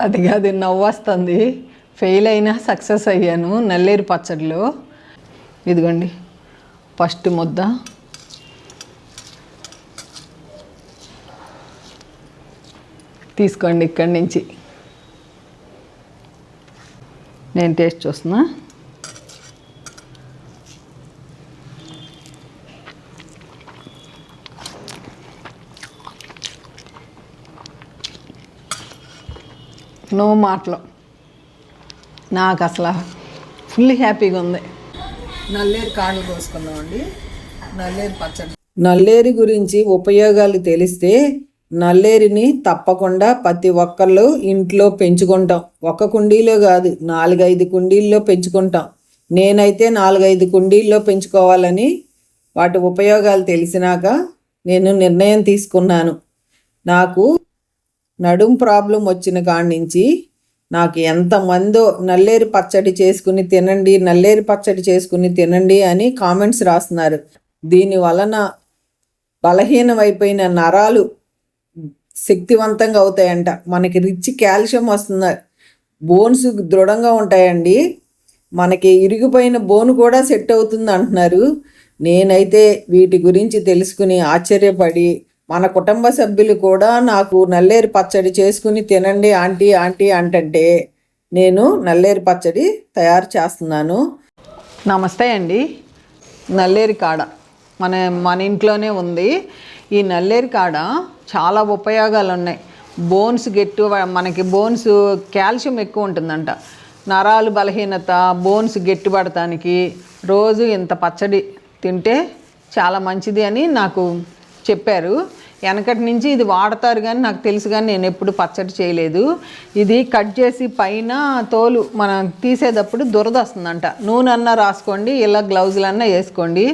అది కాదు నవ్వు వస్తుంది ఫెయిల్ అయినా సక్సెస్ అయ్యాను నల్లేరు పచ్చడిలో. ఇదిగోండి ఫస్ట్ ముద్ద. తీసుకోండి ఇక్కడి నుంచి. నేను టేస్ట్ చూస్తున్నా. నో మాటలు నాకు అసలు ఫుల్ హ్యాపీగా ఉంది నల్లేరు కాళ్ళు కోసుకుందామండి. నల్లేరు పచ్చడి. నల్లేరి గురించి ఉపయోగాలు తెలిస్తే నల్లేరిని తప్పకుండా ప్రతి ఒక్కళ్ళు ఇంట్లో పెంచుకుంటాం. ఒక్క కుండీలో కాదు నాలుగైదు కుండీల్లో పెంచుకుంటాం. నేనైతే నాలుగైదు కుండీల్లో పెంచుకోవాలని వాటి ఉపయోగాలు తెలిసినాక నేను నిర్ణయం తీసుకున్నాను. నాకు నడుం ప్రాబ్లం వచ్చిన కాడి నుంచి నాకు ఎంతమందో నల్లేరు పచ్చడి చేసుకుని తినండి నల్లేరు పచ్చడి చేసుకుని తినండి అని కామెంట్స్ రాస్తున్నారు. దీని వలన బలహీనమైపోయిన నరాలు శక్తివంతంగా అవుతాయంట. మనకి రిచ్ కాల్షియం వస్తుంది. బోన్స్ దృఢంగా ఉంటాయండి. మనకి ఇరిగిపోయిన బోన్ కూడా సెట్ అవుతుంది అంటున్నారు. నేనైతే వీటి గురించి తెలుసుకుని ఆశ్చర్యపడి మన కుటుంబ సభ్యులు కూడా నాకు నల్లేరు పచ్చడి చేసుకుని తినండి ఆంటీ ఆంటీ అంటంటే నేను నల్లేరు పచ్చడి తయారు చేస్తున్నాను. నమస్తే అండి. నల్లేరు కాడ మన మన ఇంట్లోనే ఉంది. ఈ నల్లేరు కాడ చాలా ఉపయోగాలు ఉన్నాయి బోన్స్ గెట్టు మనకి బోన్స్ కాల్షియం ఎక్కువ ఉంటుందంట. నరాలు బలహీనత బోన్స్ గట్టిపడటానికి రోజు ఇంత పచ్చడి తింటే చాలా మంచిది అని నాకు చెప్పారు. వెనకటి నుంచి ఇది వాడతారు కానీ నాకు తెలుసు కానీ నేను ఎప్పుడు పచ్చడి చేయలేదు. ఇది కట్ చేసి పైన తోలు మనం తీసేటప్పుడు దురద వస్తుందంట. నూనె అన్నా రాసుకోండి ఇలా గ్లౌజులన్నా వేసుకోండి.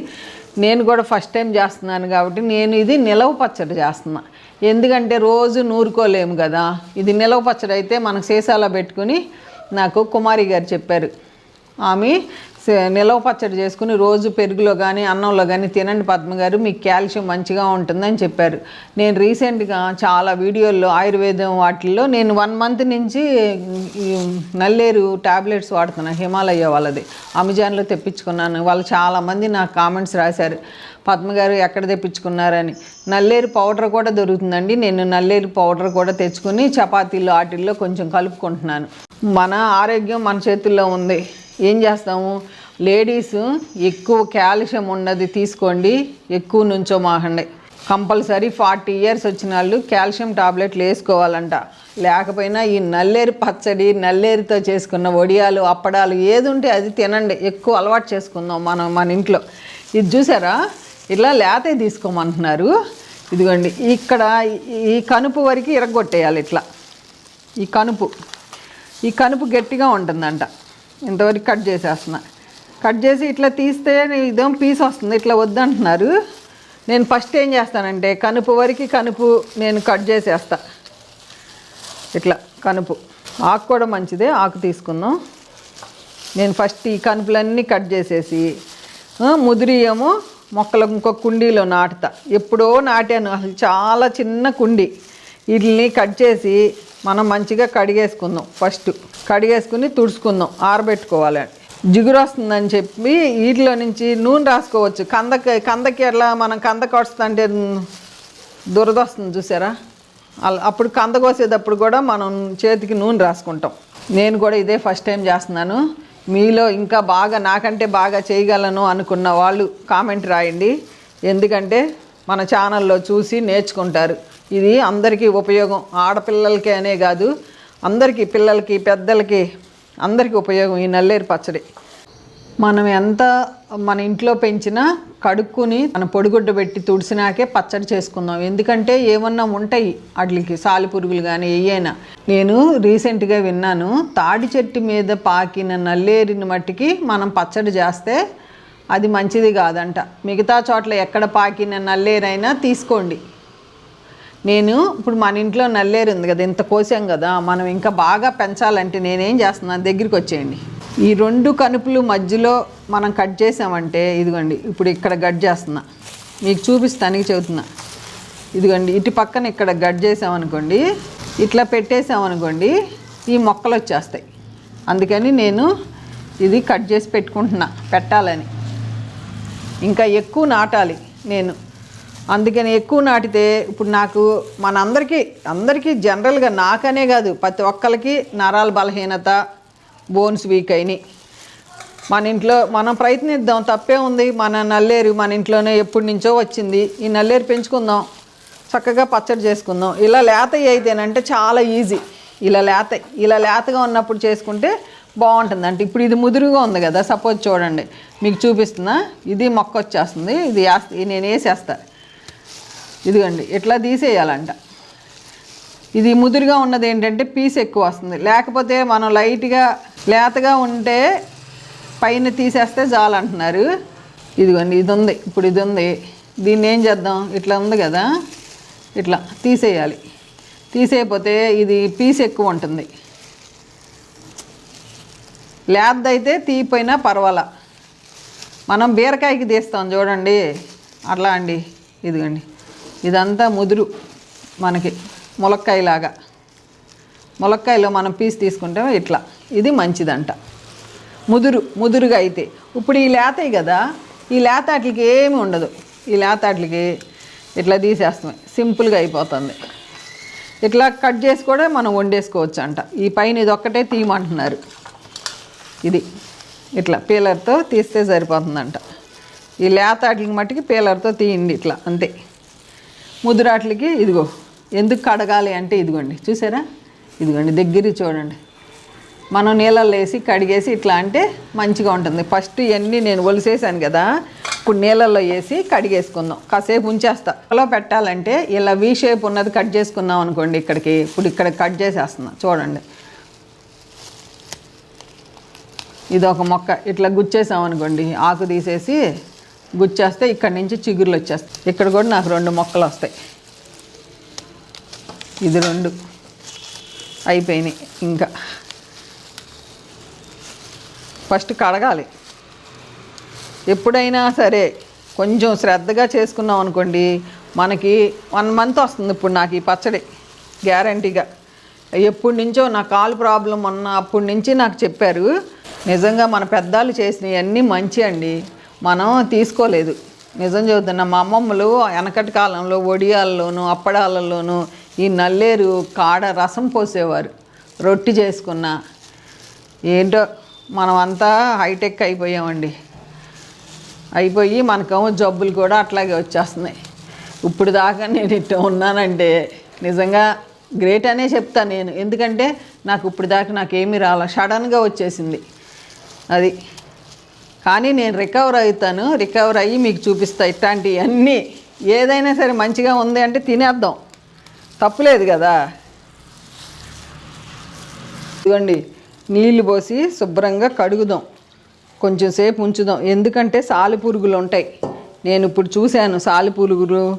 నేను కూడా ఫస్ట్ టైం చేస్తున్నాను కాబట్టి నేను ఇది నిలవ పచ్చడి చేస్తున్నా. ఎందుకంటే రోజు నూరుకోలేము కదా. ఇది నిలవ పచ్చడి అయితే మనకు సీసాలో పెట్టుకుని నాకు కుమారి గారు చెప్పారు ఆమె నిలవ పచ్చడి చేసుకుని రోజు పెరుగులో కానీ అన్నంలో కానీ తినండి పద్మ గారు మీకు కాల్షియం మంచిగా ఉంటుందని చెప్పారు. నేను రీసెంట్గా చాలా వీడియోల్లో ఆయుర్వేదం వాటిల్లో నేను వన్ మంత్ నుంచి నల్లేరు టాబ్లెట్స్ వాడుతున్నాను హిమాలయ వాళ్ళది. అమెజాన్లో తెప్పించుకున్నాను. వాళ్ళు చాలామంది నాకు కామెంట్స్ రాశారు. పద్మ గారు ఎక్కడ తెప్పించుకున్నారని. నల్లేరు పౌడర్ కూడా దొరుకుతుందండి. నేను నల్లేరు పౌడర్ కూడా తెచ్చుకుని చపాతీలు వాటిల్లో కొంచెం కలుపుకుంటున్నాను. మన ఆరోగ్యం మన చేతుల్లో ఉంది. ఏం చేస్తాము? లేడీస్ ఎక్కువ కాల్షియం ఉన్నది తీసుకోండి ఎక్కువ నుంచో మాకండి కంపల్సరీ ఫార్టీ ఇయర్స్ వచ్చిన వాళ్ళు కాల్షియం టాబ్లెట్లు వేసుకోవాలంట. లేకపోయినా ఈ నల్లేరు పచ్చడి నల్లేరుతో చేసుకున్న వడియాలు అప్పడాలు ఏది ఉంటే అది తినండి. ఎక్కువ అలవాటు చేసుకుందాం మనం మన ఇంట్లో. ఇది చూసారా? ఇలా లేతే తీసుకోమంటున్నారు. ఇదిగోండి ఇక్కడ ఈ- కనుపు వరకు ఇరగొట్టేయాలి ఇట్లా. ఈ కనుపు. ఈ కనుపు గట్టిగా ఉంటుందంట. ఇంతవరకు కట్ చేసేస్తున్నా. కట్ చేసి ఇట్లా తీస్తే ఇదేం పీస్ వస్తుంది ఇట్లా వద్దంటున్నారు. నేను ఫస్ట్ ఏం చేస్తానంటే కనుపు వరకు కనుపు నేను కట్ చేసేస్తా. ఇట్లా కనుపు. ఆకు కూడా మంచిదే ఆకు తీసుకుందాం. నేను ఫస్ట్ ఈ కనుపులన్నీ కట్ చేసేసి ముదిరి ఏమో మొక్కలు ఇంకో కుండీలో నాటుతా. ఎప్పుడో నాటాను అసలు చాలా చిన్న కుండీ. వీటిని కట్ చేసి మనం మంచిగా కడిగేసుకుందాం. ఫస్ట్ కడిగేసుకుని తుడుచుకుందాం. ఆరబెట్టుకోవాలి. జిగురు వస్తుందని చెప్పి వీటిలో నుంచి నూనె రాసుకోవచ్చు. కందకి కందకి ఎట్లా మనం కంద కొడుతుంటే దురద వస్తుంది చూసారా? అలా అప్పుడు కంద కోసేటప్పుడు కూడా మనం చేతికి నూనె రాసుకుంటాం. నేను కూడా ఇదే ఫస్ట్ టైం చేస్తున్నాను. మీలో ఇంకా బాగా నాకంటే బాగా చేయగలను అనుకున్న వాళ్ళు కామెంట్ రాయండి. ఎందుకంటే మన ఛానల్లో చూసి నేర్చుకుంటారు. ఇది అందరికీ ఉపయోగం. ఆడపిల్లలకి అనే కాదు అందరికీ పిల్లలకి పెద్దలకి అందరికీ ఉపయోగం ఈ నల్లేరు పచ్చడి. మనం ఎంత మన ఇంట్లో పెంచినా కడుక్కుని మన పొడిగుడ్డ పెట్టి తుడిసినాకే పచ్చడి చేసుకుందాం. ఎందుకంటే ఏమన్నా ఉంటాయి వాటికి సాలి పురుగులు కానీ ఏయైనా నేను రీసెంట్గా విన్నాను తాడి చెట్టు మీద పాకిన నల్లేరిని మట్టికి మనం పచ్చడి చేస్తే అది మంచిది కాదంట. మిగతా చోట్ల ఎక్కడ పాకిన నల్లేరైనా తీసుకోండి. నేను ఇప్పుడు మన ఇంట్లో నల్లేరు ఉంది కదా ఇంత కోసాం కదా మనం ఇంకా బాగా పెంచాలంటే నేనేం చేస్తున్నాను దగ్గరికి వచ్చేయండి. ఈ రెండు కనుపులు మధ్యలో మనం కట్ చేసామంటే ఇదిగోండి ఇప్పుడు ఇక్కడ గట్ చేస్తున్నా. మీకు చూపిస్తానికి చెబుతున్నా. ఇదిగోండి ఇటు పక్కన ఇక్కడ గట్ చేసామనుకోండి ఇట్లా పెట్టేసామనుకోండి ఈ మొక్కలు వచ్చేస్తాయి. అందుకని నేను ఇది కట్ చేసి పెట్టుకుంటున్నా పెట్టాలని. ఇంకా ఎక్కువ నాటాలి నేను. అందుకని ఎక్కువ నాటితే ఇప్పుడు నాకు మనందరికీ అందరికీ జనరల్గా నాకనే కాదు ప్రతి ఒక్కరికి నరాల బలహీనత బోన్స్ వీక్ అయినాయి. మన ఇంట్లో మనం ప్రయత్నిద్దాం తప్పే ఉంది. మన నల్లేరు మన ఇంట్లోనే ఎప్పటి నుంచో వచ్చింది. ఈ నల్లేరు పెంచుకుందాం చక్కగా పచ్చడి చేసుకుందాం. ఇలా లేత అయితేనంటే చాలా ఈజీ ఇలా లేత ఇలా లేతగా ఉన్నప్పుడు చేసుకుంటే బాగుంటుంది. అంటే ఇప్పుడు ఇది ముదురుగా ఉంది కదా సపోజ్ చూడండి. మీకు చూపిస్తున్నా ఇది మొక్క వచ్చేస్తుంది ఇది వేస్తే నేను వేసేస్తాను ఇదిగోండి ఇట్లా తీసేయాలంట. ఇది ముదురుగా ఉన్నది ఏంటంటే పీస్ ఎక్కువ వస్తుంది. లేకపోతే మనం లైట్గా లేతగా ఉంటే పైన తీసేస్తే చాలు అంటున్నారు. ఇదిగోండి ఇది ఉంది ఇప్పుడు ఇది ఉంది దీన్ని ఏం చేద్దాం? ఇట్లా ఉంది కదా? ఇట్లా తీసేయాలి. తీసేయకపోతే ఇది పీస్ ఎక్కువ ఉంటుంది. లేదైతే తీయిపోయినా పర్వాలా. మనం బీరకాయకి తీస్తాం చూడండి. అట్లా అండి. ఇదిగోండి. ఇదంతా ముదురు మనకి ములక్కాయలాగా. ములక్కాయలో మనం పీస్ తీసుకుంటే ఇట్లా. ఇది మంచిదంట. ముదురు ముదురుగా అయితే. ఇప్పుడు ఈ లేతయి కదా ఈ లేతాట్లకి ఏమి ఉండదు. ఈ లేతాట్లకి ఇట్లా తీసేస్తాం. సింపుల్గా అయిపోతుంది. ఇట్లా కట్ చేసి కూడా మనం వండేసుకోవచ్చు అంట ఈ పైన ఇది ఒక్కటే తీయమంటున్నారు. ఇది ఇట్లా పీలర్తో తీస్తే సరిపోతుందంట. ఈ లేతాటికి మట్టికి పీలర్తో తీయండి ఇట్లా అంతే. ముదురాట్లకి ఇదిగో ఎందుకు కడగాలి అంటే ఇదిగోండి చూసారా? ఇదిగోండి దగ్గర చూడండి. మనం నీళ్ళల్లో వేసి కడిగేసి ఇట్లా అంటే మంచిగా ఉంటుంది. ఫస్ట్ ఇవన్నీ నేను ఒలిసేసాను కదా ఇప్పుడు నీళ్ళల్లో వేసి కడిగేసుకుందాం. కాసేపు ఉంచేస్తా. అలా పెట్టాలంటే ఇలా వీ షేప్ ఉన్నది కట్ చేసుకుందాం అనుకోండి ఇక్కడికి. ఇప్పుడు ఇక్కడ కట్ చేసేస్తున్నా చూడండి. ఇది ఒక మొక్క. ఇట్లా గుచ్చేసాం అనుకోండి ఆకు తీసేసి గుచ్చేస్తే ఇక్కడ నుంచి చిగురులు వచ్చేస్తాయి. ఇక్కడ కూడా నాకు రెండు మొక్కలు వస్తాయి. ఇది రెండు అయిపోయినాయి ఇంకా. ఫస్ట్ కడగాలి. ఎప్పుడైనా సరే కొంచెం శ్రద్ధగా చేసుకున్నాం అనుకోండి మనకి వన్ మంత్ వస్తుంది ఇప్పుడు నాకు ఈ పచ్చడి గ్యారంటీగా. ఎప్పటి నుంచో నా కాలు ప్రాబ్లం ఉన్న అప్పటి నుంచి నాకు చెప్పారు నిజంగా మన పెద్దాలు చేసినవన్నీ మంచి అండి. మనం తీసుకోలేదు. నిజం చెబుతున్న మా అమ్మమ్మలు వెనకటి కాలంలో ఒడియాల్లోనూ అప్పడాలలోనూ ఈ నల్లేరు కాడ రసం పోసేవారు. రొట్టి చేసుకున్న. ఏంటో మనం అంతా హైటెక్ అయిపోయామండి. అయిపోయి మనకేమో జబ్బులు కూడా అట్లాగే వచ్చేస్తున్నాయి. ఇప్పుడు దాకా నేను ఇట్లా ఉన్నానంటే నిజంగా గ్రేట్ అనే చెప్తాను నేను. ఎందుకంటే నాకు ఇప్పుడు దాకా నాకేమీ రాల. సడన్గా వచ్చేసింది. అది. కానీ నేను రికవర్ అవుతాను. రికవర్ అయ్యి మీకు చూపిస్తా ఇట్లాంటివన్నీ ఏదైనా సరే మంచిగా ఉంది అంటే తినేద్దాం. తప్పులేదు కదా. ఇదిగోండి నీళ్ళు పోసి శుభ్రంగా కడుగుదాం. కొంచెం సేపు ఉంచుదాం. ఎందుకంటే సాలి పురుగులు ఉంటాయి. నేను ఇప్పుడు చూశాను సాలి పురుగులు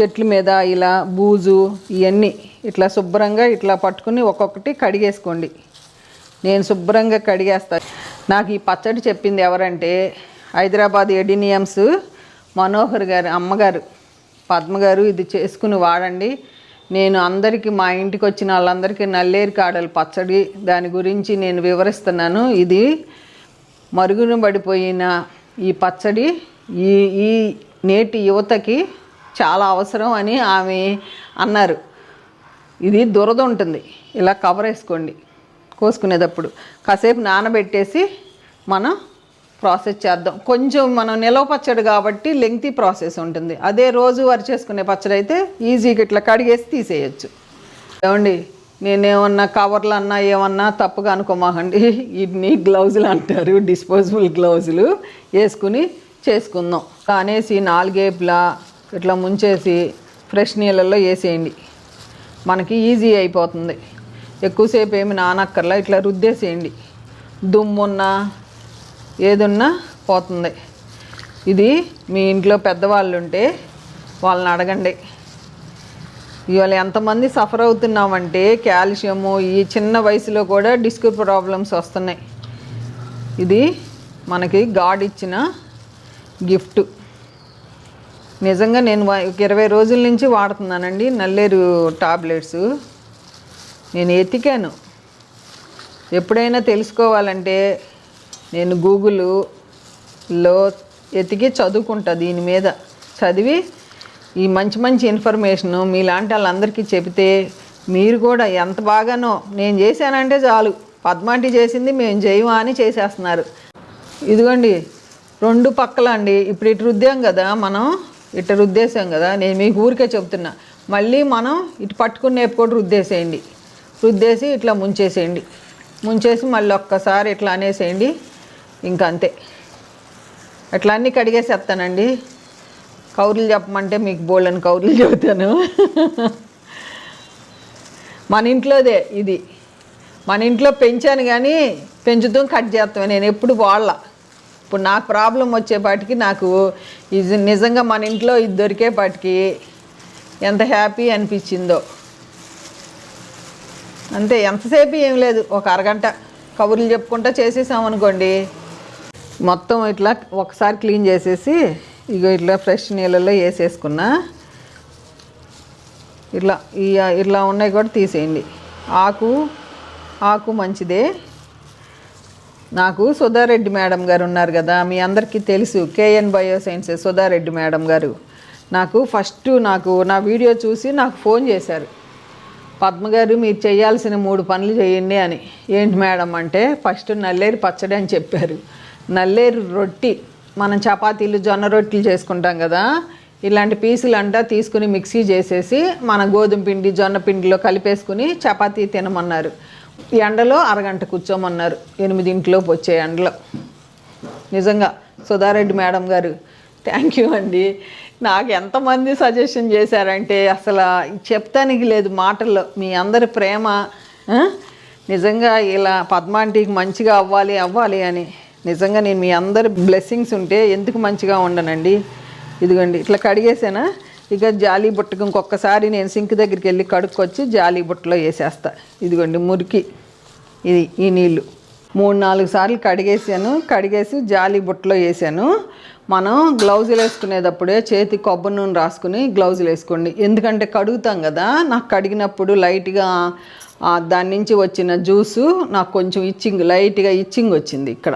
చెట్ల మీద ఇలా బూజు ఇవన్నీ. ఇట్లా శుభ్రంగా ఇట్లా పట్టుకుని ఒక్కొక్కటి కడిగేసుకోండి. నేను శుభ్రంగా కడిగేస్తాను నాకు ఈ పచ్చడి చెప్పింది ఎవరంటే హైదరాబాద్ ఎడినియమ్స్ మనోహర్ గారు అమ్మగారు. పద్మ గారు ఇది చేసుకుని వాడండి. నేను అందరికీ మా ఇంటికి వచ్చిన వాళ్ళందరికీ నల్లేరు కాడలు పచ్చడి దాని గురించి నేను వివరిస్తున్నాను. ఇది మరుగున పడిపోయిన ఈ పచ్చడి ఈ ఈ నేటి యువతకి చాలా అవసరం అని ఆమె అన్నారు. ఇది దురద ఉంటుంది. ఇలా కవర్ వేసుకోండి. కోసుకునేటప్పుడు. కాసేపు నానబెట్టేసి మనం ప్రాసెస్ చేద్దాం. కొంచెం మనం నిలవ పచ్చడి కాబట్టి లెంగ్తీ ప్రాసెస్ ఉంటుంది. అదే రోజు వరి చేసుకునే పచ్చడి అయితే ఈజీగా ఇట్లా కడిగేసి తీసేయచ్చు. ఏమండి నేనేమన్నా కవర్లు అన్నా ఏమన్నా తప్పుగా అనుకోమాకండి. ఇన్ని గ్లౌజులు అంటారు డిస్పోజబుల్ గ్లౌజులు వేసుకుని చేసుకుందాం. కానేసి నాలుగేపులా ఇట్లా ముంచేసి ఫ్రెష్ నీళ్ళల్లో వేసేయండి. మనకి ఈజీ అయిపోతుంది. ఎక్కువసేపు ఏమి నానక్కర్లా ఇట్లా రుద్దేసేయండి. దుమ్మున్నా ఏదున్నా పోతుంది. ఇది మీ ఇంట్లో పెద్దవాళ్ళు ఉంటే వాళ్ళని అడగండి. ఇవాళ ఎంతమంది సఫర్ అవుతున్నామంటే కాల్షియము ఈ చిన్న వయసులో కూడా డిస్క్ ప్రాబ్లమ్స్ వస్తున్నాయి. ఇది మనకి గాడ్ ఇచ్చిన గిఫ్ట్. నిజంగా నేను ఇరవై రోజుల నుంచి వాడుతున్నానండి నల్లేరు టాబ్లెట్స్. నేను ఎతికాను. ఎప్పుడైనా తెలుసుకోవాలంటే నేను గూగుల్లో ఎతికి చదువుకుంటా దీని మీద. చదివి ఈ మంచి మంచి ఇన్ఫర్మేషను మీలాంటి వాళ్ళందరికీ చెబితే మీరు కూడా ఎంత బాగానో నేను చేశానంటే చాలు. పద్మాంటి చేసింది మేము చేయమా అని చేసేస్తున్నారు. ఇదిగోండి రెండు పక్కల అండి. ఇప్పుడు ఇటు రుద్దాం కదా మనం ఇటు రుద్దేశాం కదా. నేను మీకు ఊరికే చెప్తున్నా. మళ్ళీ మనం ఇటు పట్టుకునే కూడా రుద్దేసేయండి. రుద్దేసి ఇట్లా ముంచేసేయండి. ముంచేసి మళ్ళీ ఒక్కసారి ఇట్లా అనేసేయండి. ఇంకా అంతే అట్లా అన్నీ కడిగేసేస్తానండి కౌరులు చెప్పమంటే మీకు బోళ్ళని కౌరులు చెబుతాను. మన ఇంట్లోదే ఇది. మన ఇంట్లో పెంచాను కానీ పెంచుతాం కట్ చేస్తాం నేను ఎప్పుడు వాళ్ళ ఇప్పుడు నాకు ప్రాబ్లం వచ్చేపాటికి నాకు ఇది నిజంగా మన ఇంట్లో ఇది దొరికేపాటికి ఎంత హ్యాపీ అనిపించిందో. అంతే ఎంతసేపు ఏం లేదు. ఒక అరగంట కబుర్లు చెప్పుకుంటా చేసేసామనుకోండి మొత్తం ఇట్లా ఒకసారి క్లీన్ చేసేసి ఇగో ఇట్లా ఫ్రెష్ నీళ్ళల్లో వేసేసుకున్నా ఇట్లా ఈ ఇట్లా ఉన్నాయి కూడా తీసేయండి. ఆకు ఆకు మంచిదే. నాకు సుధారెడ్డి మేడం గారు ఉన్నారు కదా మీ అందరికీ తెలుసు కేఎన్ బయోసైన్సెస్ సుధారెడ్డి మేడం గారు. నాకు ఫస్ట్ నాకు నా వీడియో చూసి నాకు ఫోన్ చేశారు. పద్మ గారు మీరు చేయాల్సిన మూడు పనులు చేయండి అని. ఏంటి మేడం అంటే ఫస్ట్ నల్లేరు పచ్చడి అని చెప్పారు. నల్లేరు రొట్టి మనం చపాతీలు జొన్న రొట్టెలు చేసుకుంటాం కదా. ఇలాంటి పీసులు అంటా తీసుకుని మిక్సీ చేసేసి మన గోధుమ పిండి జొన్న పిండిలో కలిపేసుకుని చపాతీ తినమన్నారు. ఎండలో అరగంట కూర్చోమన్నారు. ఎనిమిదింటిలోపు వచ్చే ఎండలో. నిజంగా సుధారెడ్డి మేడం గారు థ్యాంక్ యూ అండి. నాకు ఎంతమంది సజెషన్ చేశారంటే అసలు చెప్తానికి లేదు మాటల్లో మీ అందరి ప్రేమ నిజంగా ఇలా పద్మాంటికి మంచిగా అవ్వాలి అవ్వాలి అని. నిజంగా నేను మీ అందరి బ్లెస్సింగ్స్ ఉంటే ఎందుకు మంచిగా ఉండనండి? ఇదిగోండి ఇట్లా కడిగేసానా? ఇక జాలీ బుట్టకు ఇంకొకసారి నేను సింక్ దగ్గరికి వెళ్ళి కడుక్కొచ్చి జాలీ బుట్టలో వేసేస్తా. ఇదిగోండి మురికి. ఇది ఈ నీళ్ళు. మూడు నాలుగు సార్లు కడిగేసాను. కడిగేసి జాలి బుట్టలో వేసాను. మనం గ్లౌజులు వేసుకునేటప్పుడే చేతి కొబ్బరి నూనె రాసుకుని గ్లౌజులు వేసుకోండి. ఎందుకంటే కడుగుతాం కదా నాకు కడిగినప్పుడు లైట్గా దాని నుంచి వచ్చిన జ్యూసు నాకు కొంచెం ఇచ్చింగ్ లైట్గా ఇచ్చింగ్ వచ్చింది ఇక్కడ.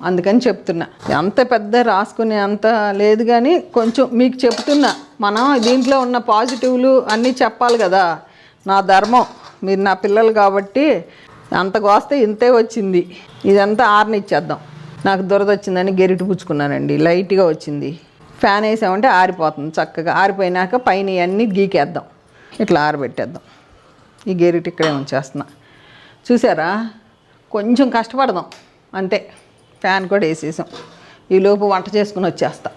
అందుకని చెప్తున్నా. అంత పెద్ద రాసుకునే అంత లేదు కానీ కొంచెం మీకు చెప్తున్నా. మనం దీంట్లో ఉన్న పాజిటివ్లు అన్నీ చెప్పాలి కదా. నా ధర్మం. మీరు నా పిల్లలు కాబట్టి అంత కోస్తే ఇంతే వచ్చింది. ఇదంతా ఆరనిచ్చేద్దాం. నాకు దురద వచ్చిందని గెరిటి పుచ్చుకున్నానండి లైట్గా వచ్చింది. ఫ్యాన్ వేసామంటే ఆరిపోతుంది చక్కగా. ఆరిపోయినాక పైన ఇవన్నీ గీకేద్దాం. ఇట్లా ఆరబెట్టేద్దాం. ఈ గెరిటి ఇక్కడే ఉంచేస్తున్నా. చూసారా? కొంచెం కష్టపడదాం. అంతే. ఫ్యాన్ కూడా వేసేసాం. ఈలోపు వంట చేసుకుని వచ్చేస్తాం.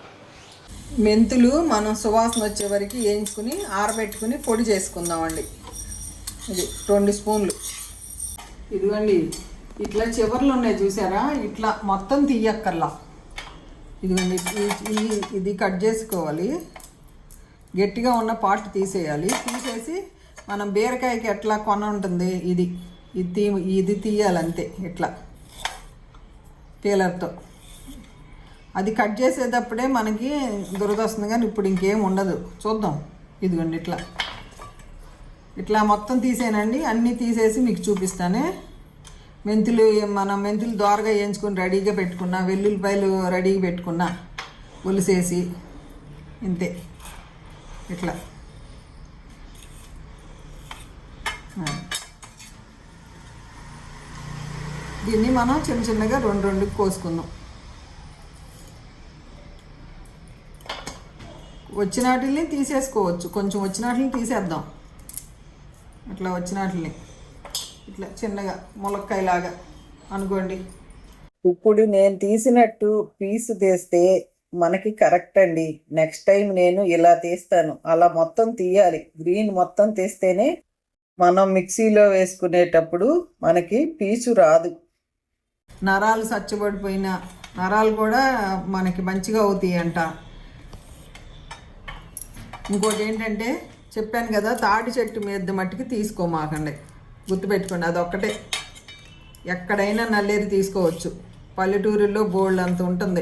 మెంతులు మనం సువాసన వచ్చే వరకు వేయించుకుని ఆరబెట్టుకుని పొడి చేసుకుందామండి. ఇది రెండు స్పూన్లు. ఇదిగోండి. ఇట్లా చివర్లు ఉన్నాయి చూసారా? ఇట్లా మొత్తం తీయక్కర్లా. ఇదిగోండి ఇది కట్ చేసుకోవాలి. గట్టిగా ఉన్న పార్ట్ తీసేయాలి. తీసేసి మనం బీరకాయకి ఎట్లా కొన ఉంటుంది? ఇది. ఇది తీ ఇది తీయాలంతే ఇట్లా. పీలర్తో అది కట్ చేసేటప్పుడే మనకి దురద వస్తుంది కానీ ఇప్పుడు ఇంకేం ఉండదు. చూద్దాం. ఇదిగోండి ఇట్లా. ఇట్లా మొత్తం తీసేనండి. అన్నీ తీసేసి మీకు చూపిస్తానే. మెంతులు మనం మెంతులు దోరగా వేయించుకొని రెడీగా పెట్టుకున్నా వెల్లుల్లిపాయలు రెడీగా పెట్టుకున్నా ఒలిసేసి ఇంతే. ఇట్లా. దీన్ని మనం చిన్న చిన్నగా రెండు రెండు కోసుకుందాం. వచ్చినాటిని తీసేసుకోవచ్చు. కొంచెం వచ్చిన వాటిని తీసేద్దాం. అట్లా వచ్చినాటిని ఇట్లా చిన్నగా ములక్కాయలాగా అనుకోండి. ఇప్పుడు నేను తీసినట్టు పీసు తీస్తే మనకి కరెక్ట్ అండి. నెక్స్ట్ టైం నేను ఇలా తీస్తాను. అలా మొత్తం తీయాలి. గ్రీన్ మొత్తం తీస్తేనే మనం మిక్సీలో వేసుకునేటప్పుడు మనకి పీచు రాదు. నరాలు సచ్చబడిపోయిన నరాలు కూడా మనకి మంచిగా అవుతాయి అంట ఇంకోటి ఏంటంటే చెప్పాను కదా తాటి చెట్టు మీద మట్టికి తీసుకోమాకండి. గుర్తుపెట్టుకోండి అదొక్కటే. ఎక్కడైనా నల్లేరు తీసుకోవచ్చు. పల్లెటూరులో బోల్డ్ అంత ఉంటుంది.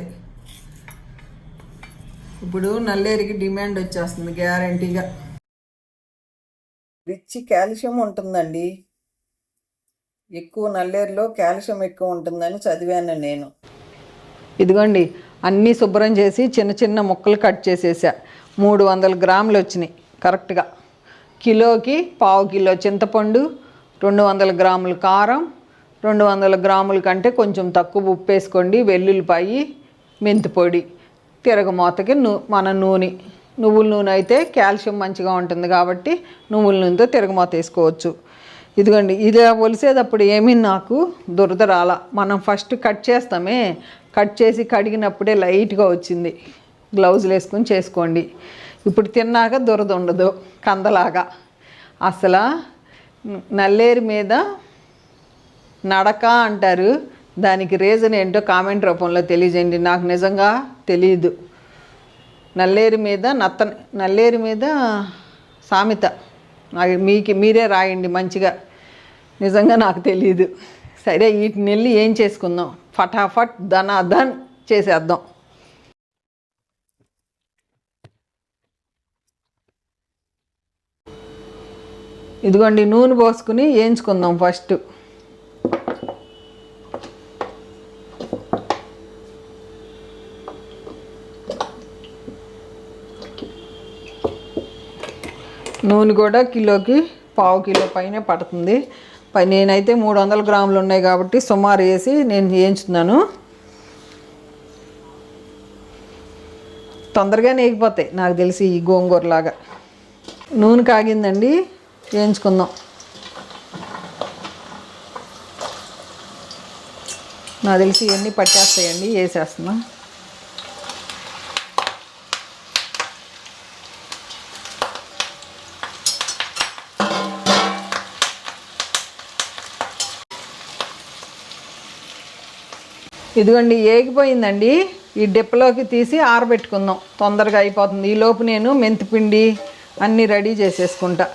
ఇప్పుడు నల్లేరికి డిమాండ్ వచ్చేస్తుంది గ్యారంటీగా. రిచ్ కాల్షియం ఉంటుందండి. ఎక్కువ నల్లేరులో కాల్షియం ఎక్కువ ఉంటుందని చదివాను నేను. ఇదిగోండి అన్నీ శుభ్రం చేసి చిన్న చిన్న ముక్కలు కట్ చేసేసా. మూడు వందల గ్రాములు వచ్చినాయి కరెక్ట్గా. కిలోకి పావు కిలో చింతపండు రెండు వందల గ్రాముల కారం రెండు వందల గ్రాముల కంటే కొంచెం తక్కువ ఉప్పు వేసుకోండి. వెల్లుల్లిపాయి మెంతి పొడి తిరగమూతకి నూ మన నూనె. నువ్వుల నూనె అయితే కాల్షియం మంచిగా ఉంటుంది కాబట్టి నువ్వుల నూనెతో తిరగమూత వేసుకోవచ్చు. ఇదిగోండి ఇది ఒలిసేటప్పుడు ఏమీ నాకు దురద రాల మనం ఫస్ట్ కట్ చేస్తామే. కట్ చేసి కడిగినప్పుడే లైట్గా వచ్చింది. గ్లౌజులు వేసుకొని చేసుకోండి. ఇప్పుడు తిన్నాక దురద ఉండదు కందలాగా. అసలు నల్లేరు మీద నడక అంటారు. దానికి రీజన్ ఏంటో కామెంట్ రూపంలో తెలియజేయండి. నాకు నిజంగా తెలియదు నల్లేరు మీద నత్త నల్లేరు మీద సామెత. నాకు మీకు మీరే రాయండి మంచిగా. నిజంగా నాకు తెలియదు సరే వీటిని వెళ్ళి ఏం చేసుకుందాం? ఫటాఫట్ ధనాధన్ చేసేద్దాం. ఇదిగోండి నూనె పోసుకుని వేయించుకుందాం ఫస్ట్. నూనె కూడా కిలోకి పావు కిలో పైన పడుతుంది. పై నేనైతే మూడు వందల గ్రాములు ఉన్నాయి కాబట్టి సుమారు వేసి నేను వేయించుతున్నాను. తొందరగా నేగిపోతాయి నాకు తెలిసి ఈ గోంగూరలాగా. నూనె కాగిందండి. వేయించుకుందాం నాకు తెలిసి ఇవన్నీ పట్టేస్తాయండి వేసేస్తున్నా. ఇదిగోండి ఏగిపోయిందండి. ఈ డిప్పలోకి తీసి ఆరబెట్టుకుందాం. తొందరగా అయిపోతుంది. ఈ లోపు నేను మెంతిపిండి అన్నీ రెడీ చేసేసుకుంటా.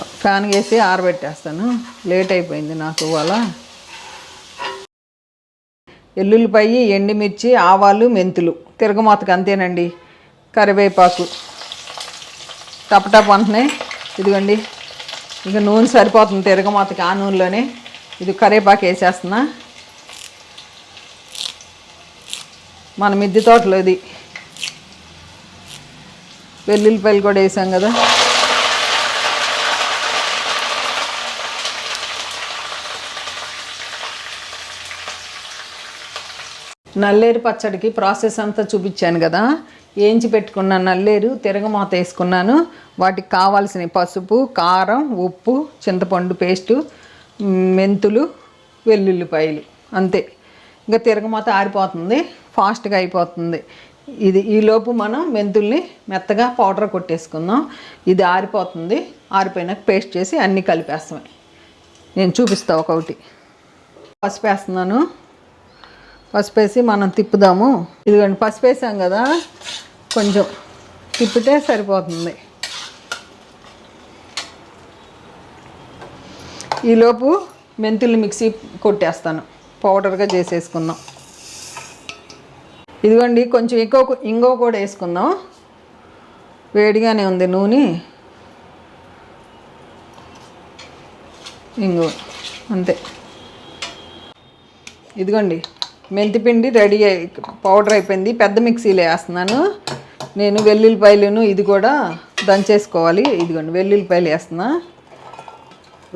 ఫ్యాన్ వేసి ఆరబెట్టేస్తాను. లేట్ అయిపోయింది నాకు ఇవాళ. ఎల్లుల్లిపాయి ఎండుమిర్చి ఆవాలు మెంతులు. తిరగమాతకు అంతేనండి. కరివేపాకు. టపటప్ అంటున్నాయి. ఇదిగోండి. ఇక నూనె సరిపోతుంది తిరగమాతకి ఆ నూనెలోనే. ఇది కరివేపాకు వేసేస్తున్నా. మన మిద్దె తోటలో ఇది. వెల్లుల్లిపాయలు కూడా వేసాం కదా. నల్లేరు పచ్చడికి ప్రాసెస్ అంతా చూపించాను కదా. ఏంచి పెట్టుకున్న నల్లేరు తిరగమాత వేసుకున్నాను. వాటికి కావాల్సిన పసుపు కారం ఉప్పు చింతపండు పేస్టు మెంతులు వెల్లుల్లిపాయలు. అంతే. ఇంకా తిరగమాత ఆరిపోతుంది. ఫాస్ట్గా అయిపోతుంది. ఇది ఈలోపు మనం మెంతుల్ని మెత్తగా పౌడర్ కొట్టేసుకుందాం. ఇది ఆరిపోతుంది. ఆరిపోయినాక పేస్ట్ చేసి అన్నీ కలిపేస్తామే నేను చూపిస్తా ఒకటి. పసుపు వేస్తున్నాను పసుపు వేసి మనం తిప్పుదాము. ఇదిగోండి పసుపు వేసాం కదా. కొంచెం తిప్పితే సరిపోతుంది. ఈలోపు మెంతులు మిక్సీ కొట్టేస్తాను. పౌడర్గా చేసేసుకుందాం. ఇదిగోండి కొంచెం ఎక్కువ ఇంగో కూడా వేసుకుందాం. వేడిగానే ఉంది నూనె. ఇంగో అంతే. ఇదిగోండి మెంతిపిండి రెడీ అయి పౌడర్ అయిపోయింది. పెద్ద మిక్సీలో వేస్తున్నాను. నేను వెల్లుల్లిపాయలను ఇది కూడా దంచేసుకోవాలి. ఇదిగోండి వెల్లుల్లిపాయలు వేస్తున్నా.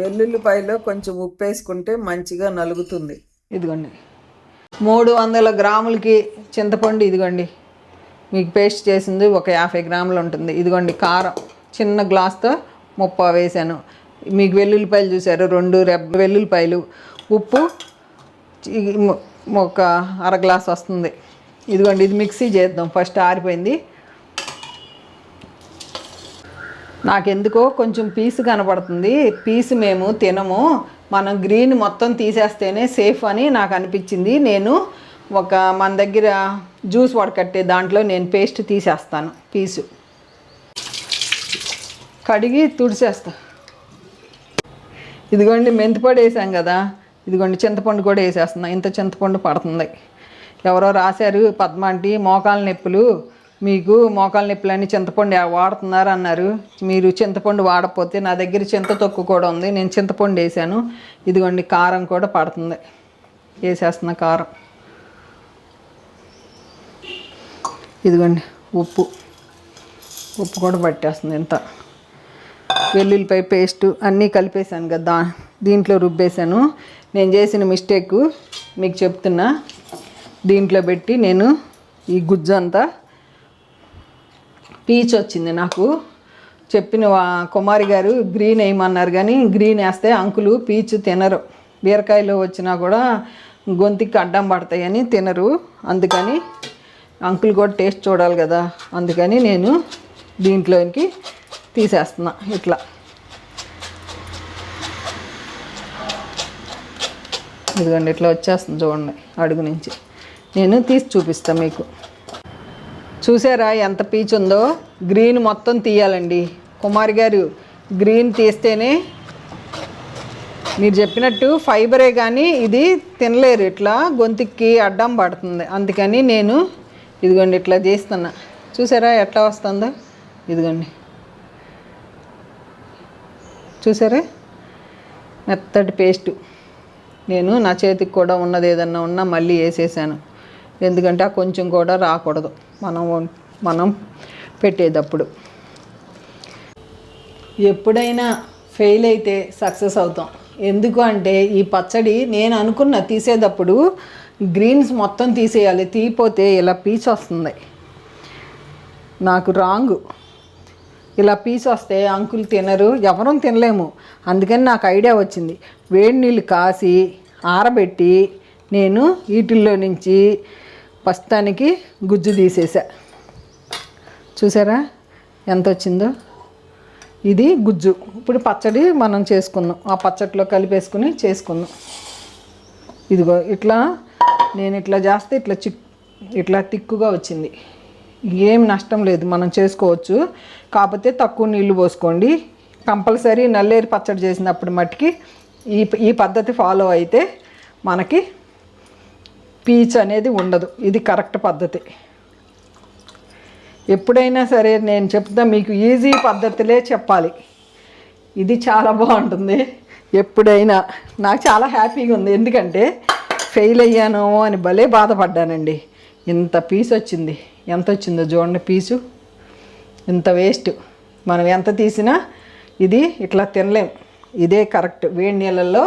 వెల్లుల్లిపాయలో కొంచెం ఉప్పు వేసుకుంటే మంచిగా నలుగుతుంది. ఇదిగోండి మూడు వందల గ్రాములకి చింతపండు ఇదిగోండి. మీకు పేస్ట్ చేసింది ఒక యాభై గ్రాములు ఉంటుంది. ఇదిగోండి కారం చిన్న గ్లాస్తో ముప్పై వేసాను. మీకు వెల్లుల్లిపాయలు చూసారు రెండు రెబ్బ వెల్లుల్లిపాయలు. ఉప్పు ఒక అర గ్లాస్ వస్తుంది. ఇదిగోండి ఇది మిక్సీ చేద్దాం. ఫస్ట్ ఆరిపోయింది. నాకెందుకో కొంచెం పీసు కనపడుతుంది. పీసు మేము తినము. మనం గ్రీన్ మొత్తం తీసేస్తేనే సేఫ్ అని నాకు అనిపించింది. నేను ఒక మన దగ్గర జ్యూస్ వడకట్టే దాంట్లో నేను పేస్ట్ తీసేస్తాను పీసు. కడిగి తుడిచేస్తా. ఇదిగోండి మెంతిపొడి వేసాం కదా. ఇదిగోండి చింతపండు కూడా వేసేస్తున్నాం. ఇంత చింతపండు పడుతుంది. ఎవరో రాశారు పద్మాంటి మోకాల నొప్పులు. మీకు మోకాలు నొప్పులని చింతపండు వాడుతున్నారు అన్నారు. మీరు చింతపండు వాడకపోతే నా దగ్గర చింత తొక్కు కూడా ఉంది. నేను చింతపండు వేసాను. ఇదిగోండి కారం కూడా పడుతుంది. వేసేస్తున్న కారం. ఇదిగోండి ఉప్పు. ఉప్పు కూడా పట్టేస్తుంది ఇంత. వెల్లుల్లిపాయ పేస్ట్ అన్నీ కలిపేశాను కదా దా- దీంట్లో రుబ్బేశాను. నేను చేసిన మిస్టేక్ మీకు చెప్తున్నా. దీంట్లో పెట్టి నేను ఈ గుజ్జు అంతా పీచ్ వచ్చింది నాకు. చెప్పిన కుమారి గారు గ్రీన్ వేయమన్నారు కానీ గ్రీన్ వేస్తే అంకులు పీచు తినరు. బీరకాయలు వచ్చినా కూడా గొంతుకి అడ్డం పడతాయని తినరు. అందుకని అంకుల్ కూడా టేస్ట్ చూడాలి కదా. అందుకని నేను దీంట్లోకి తీసేస్తున్నా ఇట్లా. ఇదిగోండి ఇట్లా వచ్చేస్తుంది చూడండి అడుగు నుంచి. నేను తీసి చూపిస్తాను మీకు. చూసారా ఎంత పీచ్ ఉందో? గ్రీన్ మొత్తం తీయాలండి. కుమారి గారు గ్రీన్ తీస్తేనే మీరు చెప్పినట్టు ఫైబరే కానీ ఇది తినలేరు. ఇట్లా గొంతుకి అడ్డం పడుతుంది. అందుకని నేను ఇదిగోండి ఇట్లా చేస్తున్నా. చూసారా ఎట్లా వస్తుందో? ఇదిగోండి. చూసారా? మెత్తటి పేస్టు నేను నా చేతికి కూడా ఉన్నది ఏదన్నా ఉన్నా మళ్ళీ వేసేసాను. ఎందుకంటే ఆ కొంచెం కూడా రాకూడదు. మనం మనం పెట్టేటప్పుడు. ఎప్పుడైనా ఫెయిల్ అయితే సక్సెస్ అవుతాం. ఎందుకు అంటే ఈ పచ్చడి నేను అనుకున్న తీసేటప్పుడు గ్రీన్స్ మొత్తం తీసేయాలి. తీయపోతే ఇలా పీచ్ వస్తుంది నాకు రాంగు. ఇలా పీస్ వస్తే అంకులు తినరు ఎవరూ తినలేము. అందుకని నాకు ఐడియా వచ్చింది. వేడి నీళ్ళు కాసి ఆరబెట్టి నేను వీటిల్లో నుంచి ప్రస్తుతానికి గుజ్జు తీసేసా చూసారా ఎంత వచ్చిందో? ఇది గుజ్జు. ఇప్పుడు పచ్చడి మనం చేసుకుందాం. ఆ పచ్చట్లో కలిపేసుకుని చేసుకుందాం. ఇదిగో ఇట్లా నేను ఇట్లా చేస్తే ఇట్లా చిక్ ఇట్లా తిక్కుగా వచ్చింది. ఏం నష్టం లేదు మనం చేసుకోవచ్చు. కాకపోతే తక్కువ నీళ్ళు పోసుకోండి. కంపల్సరీ నల్లేరు పచ్చడి చేసినప్పుడు మట్టుకి ఈ ఈ పద్ధతి ఫాలో అయితే మనకి పీచ్ అనేది ఉండదు. ఇది కరెక్ట్ పద్ధతి. ఎప్పుడైనా సరే నేను చెప్తా మీకు ఈజీ పద్ధతిలే చెప్పాలి. ఇది చాలా బాగుంటుంది. ఎప్పుడైనా నాకు చాలా హ్యాపీగా ఉంది. ఎందుకంటే ఫెయిల్ అయ్యాను అని భలే బాధపడ్డానండి. ఇంత పీస్ వచ్చింది. ఎంత వచ్చిందో చూడండి పీసు ఇంత వేస్ట్. మనం ఎంత తీసినా ఇది ఇట్లా తినలేం. ఇదే కరెక్ట్. వేడి నీళ్ళల్లో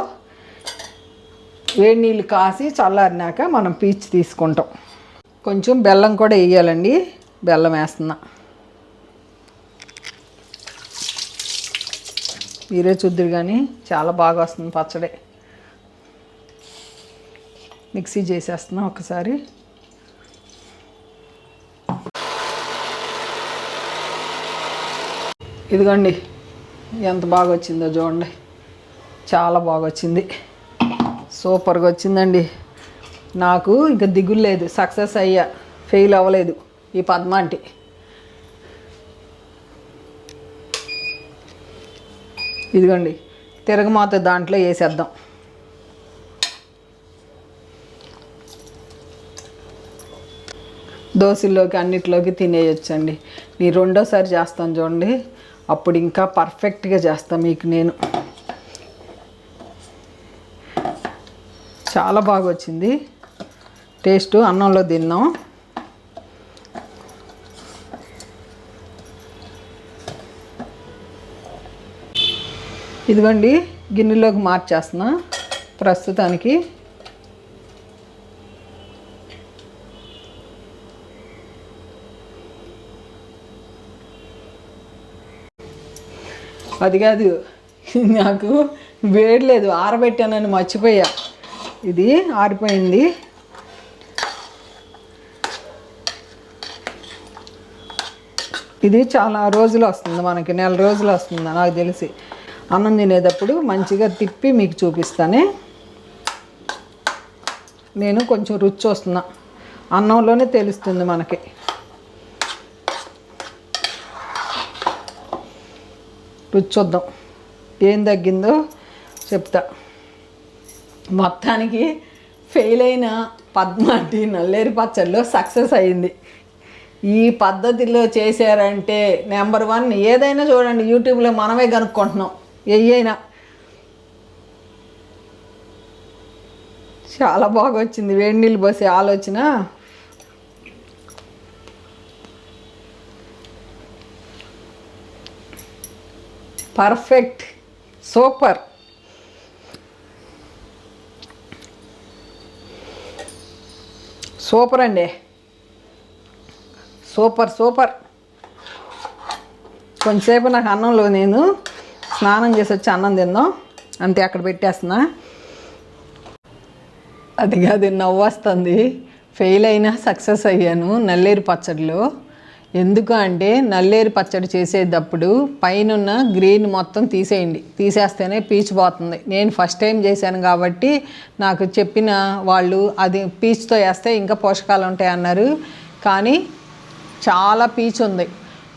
వేడి నీళ్ళు కాసి చల్లారినాక మనం పీచు తీసుకుంటాం. కొంచెం బెల్లం కూడా వేయాలండి. బెల్లం వేస్తున్నా. మీరే చూద్దరు కానీ చాలా బాగా వస్తుంది పచ్చడి. మిక్సీ చేసేస్తున్నా ఒకసారి. ఇదిగోండి ఎంత బాగా వచ్చిందో చూడండి. చాలా బాగా వచ్చింది సూపర్గా వచ్చిందండి. నాకు ఇంకా దిగులు లేదు సక్సెస్ అయ్యా ఫెయిల్ అవ్వలేదు ఈ పద్మ అంటే. ఇదిగోండి తిరగమాత దాంట్లో వేసేద్దాం. దోశల్లోకి అన్నిటిలోకి తినేయొచ్చండి. నేను రెండోసారి చేస్తాను చూడండి. అప్పుడు ఇంకా పర్ఫెక్ట్గా చేస్తాను మీకు నేను. చాలా బాగా వచ్చింది. టేస్ట్ అన్నంలో తిన్నాం. ఇదిగోండి గిన్నెలోకి మార్చేస్తున్నా ప్రస్తుతానికి. అది కాదు. నాకు వేడి లేదు ఆరబెట్టానని మర్చిపోయా. ఇది ఆరిపోయింది. ఇది చాలా రోజులు వస్తుంది మనకి నెల రోజులు వస్తుంది నాకు తెలిసి. అన్నం తినేటప్పుడు మంచిగా తిప్పి మీకు చూపిస్తానే. నేను కొంచెం రుచి వస్తున్నా అన్నంలోనే తెలుస్తుంది మనకి. రుచి చూద్దాం ఏం తగ్గిందో చెప్తా. మొత్తానికి ఫెయిల్ అయిన పద్మాటి నల్లేరు పచ్చడిలో సక్సెస్ అయింది ఈ పద్ధతిలో చేశారంటే నెంబర్ వన్ ఏదైనా చూడండి యూట్యూబ్లో మనమే కనుక్కుంటున్నాం. ఏయైనా చాలా బాగా వచ్చింది. వేడి నీళ్ళు పోసే ఆలోచన. Perfect super. సూపర్ అండి. Super super. కొంచెంసేపు నాకు అన్నంలో నేను స్నానం చేసి వచ్చి అన్నం తిందాం. అంతే అక్కడ పెట్టేస్తున్నా. అది కాదు నవ్వు వస్తుంది. ఫెయిల్ అయినా సక్సెస్ అయ్యాను. నల్లేరు పచ్చడిలో ఎందుకు అంటే నల్లేరు పచ్చడి చేసేటప్పుడు పైన గ్రీన్ మొత్తం తీసేయండి. తీసేస్తేనే పీచు పోతుంది. నేను ఫస్ట్ టైం చేశాను కాబట్టి నాకు చెప్పిన వాళ్ళు అది పీచుతో వేస్తే ఇంకా పోషకాలు ఉంటాయి అన్నారు. కానీ చాలా పీచు ఉంది.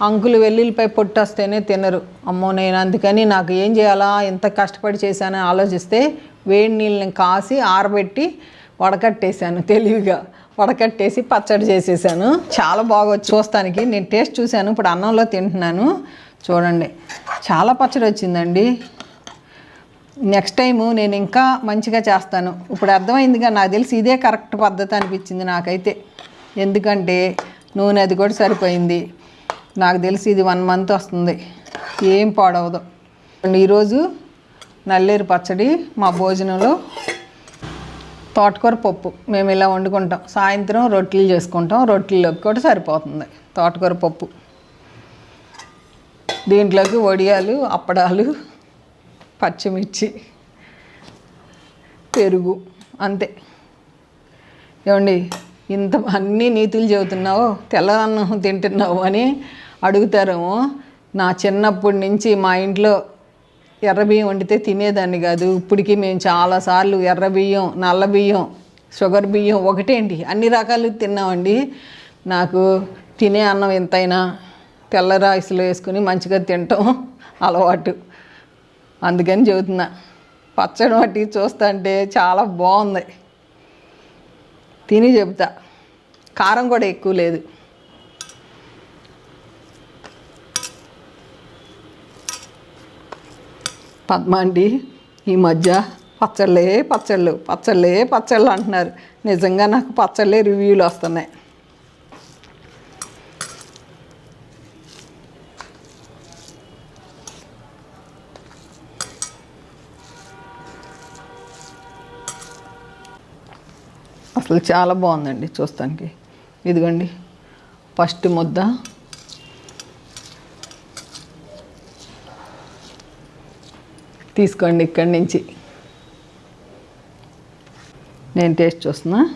అంకులు వెల్లుల్లిపై పొట్టు వస్తేనే తినరు. అమ్మో నేను అందుకని నాకు ఏం చేయాలా? ఎంత కష్టపడి చేశానని ఆలోచిస్తే వేడి నీళ్ళని కాసి ఆరబెట్టి వడకట్టేశాను తెలివిగా. వడకట్టేసి పచ్చడి చేసేసాను. చాలా బాగా వచ్చి చూస్తానికి నేను టేస్ట్ చూశాను. ఇప్పుడు అన్నంలో తింటున్నాను. చూడండి. చాలా పచ్చడి వచ్చిందండి. నెక్స్ట్ టైము నేను ఇంకా మంచిగా చేస్తాను. ఇప్పుడు అర్థమైందిగా నాకు తెలిసి ఇదే కరెక్ట్ పద్ధతి అనిపించింది నాకైతే. ఎందుకంటే నూనె అది కూడా సరిపోయింది. నాకు తెలిసి ఇది వన్ మంత్ వస్తుంది. ఏం పాడవదు. ఈరోజు నల్లేరు పచ్చడి మా భోజనంలో తోటకూర పప్పు. మేము ఇలా వండుకుంటాం. సాయంత్రం రొట్టెలు చేసుకుంటాం. రొట్టెల్లోకి కూడా సరిపోతుంది. తోటకూర పప్పు. దీంట్లోకి వడియాలు అప్పడాలు పచ్చిమిర్చి పెరుగు అంతే. ఏమండి ఇంత అన్ని నీతులు చెబుతున్నావు తెల్లదన్నం తింటున్నావు అని అడుగుతారేమో. నా చిన్నప్పటి నుంచి మా ఇంట్లో ఎర్ర బియ్యం వండితే తినేదాన్ని కాదు. ఇప్పటికీ మేము చాలాసార్లు ఎర్ర బియ్యం నల్ల బియ్యం షుగర్ బియ్యం ఒకటేంటి? అన్ని రకాలు తిన్నామండి. నాకు తినే అన్నం ఎంతైనా తెల్ల రైస్లో వేసుకుని మంచిగా తింటాం అలవాటు. అందుకని చెబుతున్నా. పచ్చడి చూస్తా చూస్తుంటే చాలా బాగుంది. తిని చెబుతా. కారం కూడా ఎక్కువ లేదు. పద్మ అండి ఈ మధ్య పచ్చళ్ళే పచ్చళ్ళు పచ్చళ్ళే పచ్చళ్ళు అంటున్నారు. నిజంగా నాకు పచ్చళ్ళే రివ్యూలు వస్తున్నాయి. అసలు చాలా బాగుందండి చూస్తానికి. ఇదిగోండి ఫస్ట్ ముద్ద. తీసుకోండి ఇక్కడి నుంచి. నేను టేస్ట్ చూస్తున్నా.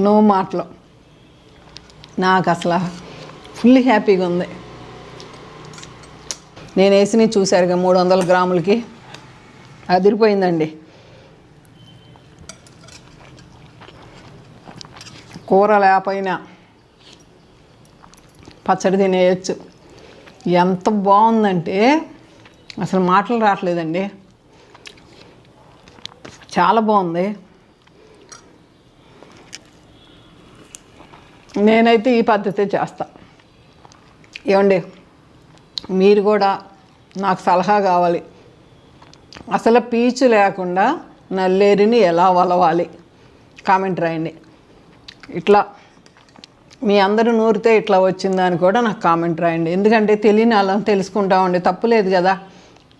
నో మాటలు. నాకు అసలు ఫుల్ హ్యాపీగా ఉంది. నేను వేసి చూశారుగా మూడు వందల గ్రాములకి. అదిరిపోయిందండి. కూర లేకపోయినా పచ్చడి తినేయచ్చు. ఎంత బాగుందంటే అసలు మాటలు రావట్లేదండి. చాలా బాగుంది. నేనైతే ఈ పద్ధతే చేస్తా. ఏమండి మీరు కూడా నాకు సలహా కావాలి. అసలు పీచు లేకుండా నల్లేరిని ఎలా వలవాలి? కామెంట్ రాయండి. ఇట్లా మీ అందరూ నూరితే ఇట్లా వచ్చిందని కూడా నాకు కామెంట్ రాయండి. ఎందుకంటే తెలియని వాళ్ళం తెలుసుకుంటామండి తప్పులేదు కదా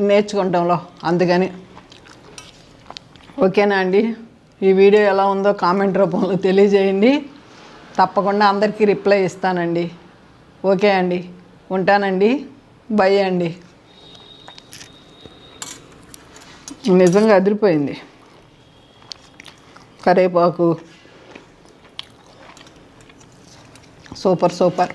నేర్చుకుంటాంలో అందుకని. ఓకేనా అండి? ఈ వీడియో ఎలా ఉందో కామెంట్ రూపంలో తెలియజేయండి. తప్పకుండా అందరికీ రిప్లై ఇస్తానండి. ఓకే అండి. ఉంటానండి. బై అండి. నిజంగా అదిరిపోయింది. కరేపాకు. Super super.